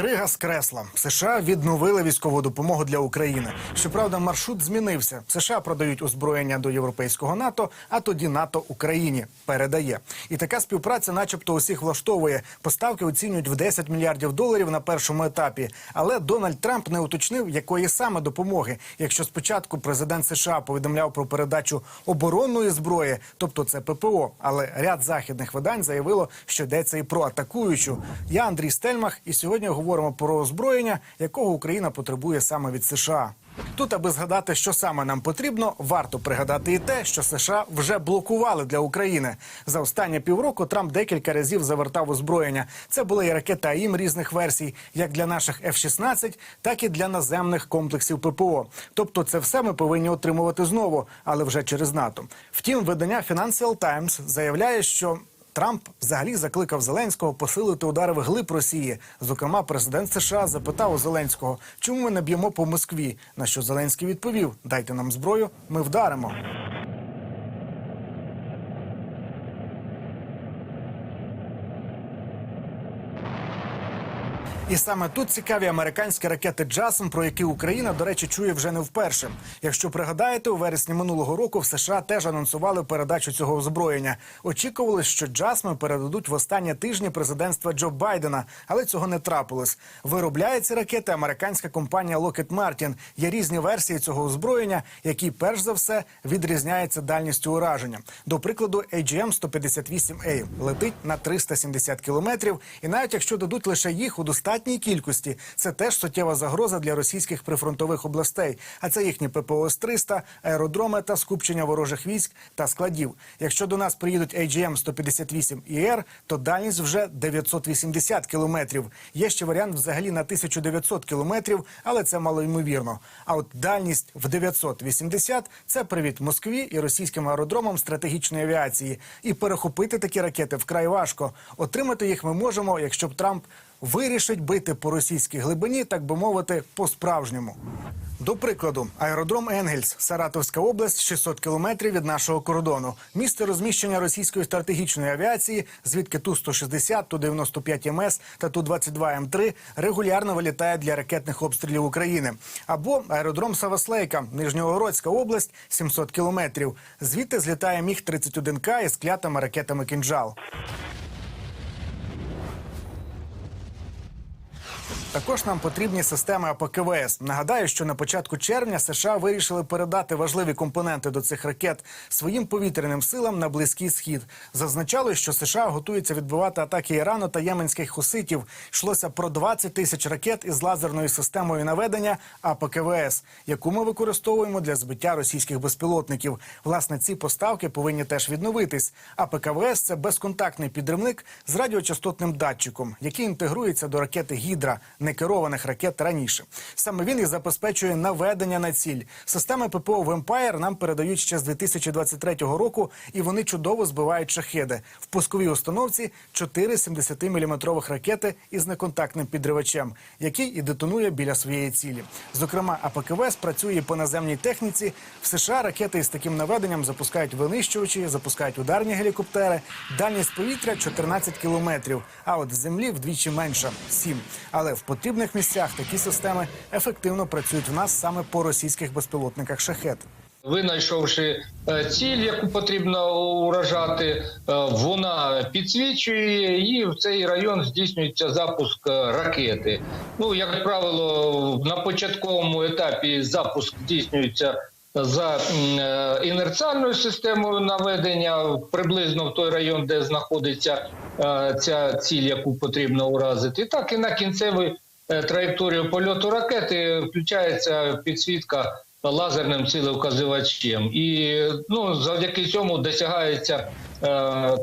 Крига з кресла. США відновили військову допомогу для України. Щоправда, маршрут змінився. США продають озброєння до європейського НАТО, а тоді НАТО Україні передає. І така співпраця, начебто, усіх влаштовує. Поставки оцінюють в 10 мільярдів доларів на першому етапі. Але Дональд Трамп не уточнив, якої саме допомоги. Якщо спочатку президент США повідомляв про передачу оборонної зброї, тобто це ППО, але ряд західних видань заявило, що йдеться і про атакуючу. Я Андрій Стельмах, і сьогодні говоримо про озброєння, якого Україна потребує саме від США. Тут, аби згадати, що саме нам потрібно, варто пригадати і те, що США вже блокували для України. За останні півроку Трамп декілька разів завертав озброєння. Це були і ракети АІМ різних версій, як для наших F-16, так і для наземних комплексів ППО. Тобто, це все ми повинні отримувати знову, але вже через НАТО. Втім, видання Financial Times заявляє, що Трамп взагалі закликав Зеленського посилити удари в глиб Росії. Зокрема, президент США запитав у Зеленського, чому ми не б'ємо по Москві. На що Зеленський відповів: Дайте нам зброю, ми вдаримо. І саме тут цікаві американські ракети Джасм, про які Україна, до речі, чує вже не вперше. Якщо пригадаєте, у вересні минулого року в США теж анонсували передачу цього озброєння. Очікували, що Джасми передадуть в останні тижні президентства Джо Байдена, але цього не трапилось. Виробляє ці ракети американська компанія Lockheed Martin. Є різні версії цього озброєння, які перш за все відрізняються дальністю ураження. До прикладу, AGM-158A летить на 370 кілометрів, і навіть якщо дадуть лише їх у достатній кількості, це теж суттєва загроза для російських прифронтових областей. А це їхні ППО С-300, аеродроми та скупчення ворожих військ та складів. Якщо до нас приїдуть AGM-158ER, то дальність вже 980 кілометрів. Є ще варіант взагалі на 1900 кілометрів, але це малоймовірно. А от дальність в 980 – це привіт Москві і російським аеродромам стратегічної авіації. І перехопити такі ракети вкрай важко. Отримати їх ми можемо, якщо б Трамп вирішить бити по російській глибині, так би мовити, по-справжньому. До прикладу, аеродром Енгельс, Саратовська область, 600 кілометрів від нашого кордону. Місце розміщення російської стратегічної авіації, звідки Ту-160, Ту-95 МС та Ту-22 М3 регулярно вилітає для ракетних обстрілів України. Або аеродром Саваслейка, Нижньогородська область, 700 кілометрів. Звідти злітає Міг-31К із клятими ракетами «Кінжал». Також нам потрібні системи АПКВС. Нагадаю, що на початку червня США вирішили передати важливі компоненти до цих ракет своїм повітряним силам на близький схід. Зазначали, що США готуються відбивати атаки Ірану та єменських хуситів. Йшлося про 20 тисяч ракет із лазерною системою наведення АПКВС, яку ми використовуємо для збиття російських безпілотників. Власне, ці поставки повинні теж відновитись. АПКВС – це безконтактний підривник з радіочастотним датчиком, який інтегрується до ракети Гідра некерованих ракет раніше. Саме він і забезпечує наведення на ціль. Системи ППО «Вемпайр» нам передають ще з 2023 року, і вони чудово збивають шахеди. В пусковій установці 4 70-мм ракети із неконтактним підривачем, який і детонує біля своєї цілі. Зокрема, АПКВС працює по наземній техніці. В США ракети із таким наведенням запускають винищувачі, запускають ударні гелікоптери. Дальність повітря 14 кілометрів, а от землі вдвічі менша 7. Але в потрібних місцях такі системи ефективно працюють в нас саме по російських безпілотниках шахет. Винайшовши е, ціль, яку потрібно уражати, е, вона підсвічує, і в цей район здійснюється запуск е, ракети. Ну, як правило, на початковому етапі запуск здійснюється за інерціальною системою наведення, приблизно в той район, де знаходиться ця ціль, яку потрібно уразити. Так і на кінцевій е, траєкторію польоту ракети включається підсвітка лазерним цілевказувачем. І ну, завдяки цьому досягається е,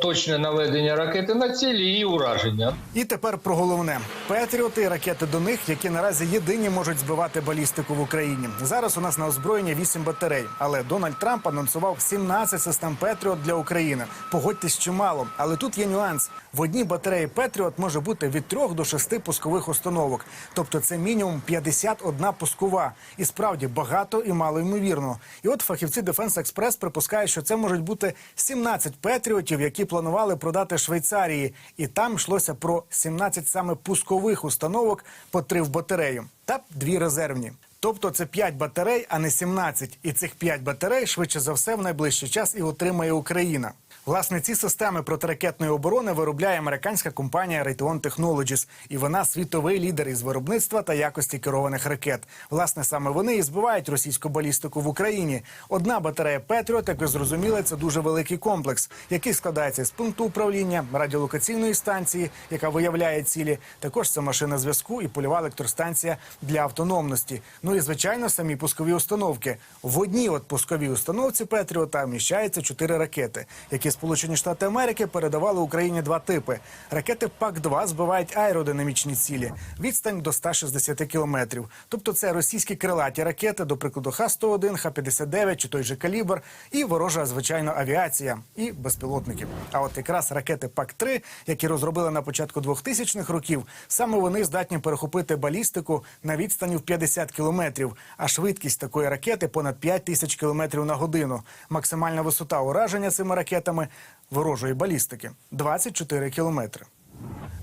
точне наведення ракети на цілі і ураження. І тепер про головне Петріоти і ракети до них, які наразі єдині можуть збивати балістику в Україні. Зараз у нас на озброєнні 8 батарей, але Дональд Трамп анонсував 17 систем Петріот для України. Погодьтесь, чимало, але тут є нюанс. В одній батареї Петріот може бути від 3 до 6 пускових установок, тобто це мінімум 51 пускова. І справді багато і мало ймовірно. І от фахівці Defense Express припускають, що це можуть бути 17 Петріот патріотів, які планували продати Швейцарії, і там йшлося про 17 саме пускових установок по три в батарею та дві резервні. Тобто це 5 батарей, а не 17. І цих 5 батарей швидше за все в найближчий час і отримає Україна. Власне, ці системи протиракетної оборони виробляє американська компанія Raytheon Technologies, і вона світовий лідер із виробництва та якості керованих ракет. Власне, саме вони і збивають російську балістику в Україні. Одна батарея Петріот, як ви зрозуміли, це дуже великий комплекс, який складається з пункту управління, радіолокаційної станції, яка виявляє цілі. Також це машина зв'язку і польова електростанція для автономності. Ну і звичайно, самі пускові установки. В одній от пусковій установці Петріота вміщається чотири ракети, які Сполучені Штати Америки передавали Україні два типи. Ракети ПАК-2 збивають аеродинамічні цілі. Відстань до 160 кілометрів. Тобто це російські крилаті ракети, до прикладу Х-101, Х-59 чи той же калібр, і ворожа, звичайно, авіація і безпілотники. А от якраз ракети ПАК-3, які розробили на початку 2000-х років, саме вони здатні перехопити балістику на відстані в 50 кілометрів. А швидкість такої ракети понад 5 тисяч кілометрів на годину. Максимальна висота ураження цими ракетами ворожої балістики 24 кілометри.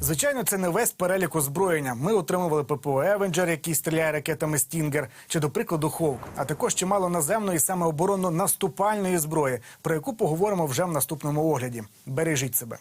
Звичайно, це не весь перелік озброєння. Ми отримували ППО Евенджер, який стріляє ракетами Стінгер, чи до прикладу Ховк, а також чимало наземної саме оборонно-наступальної зброї, про яку поговоримо вже в наступному огляді. Бережіть себе.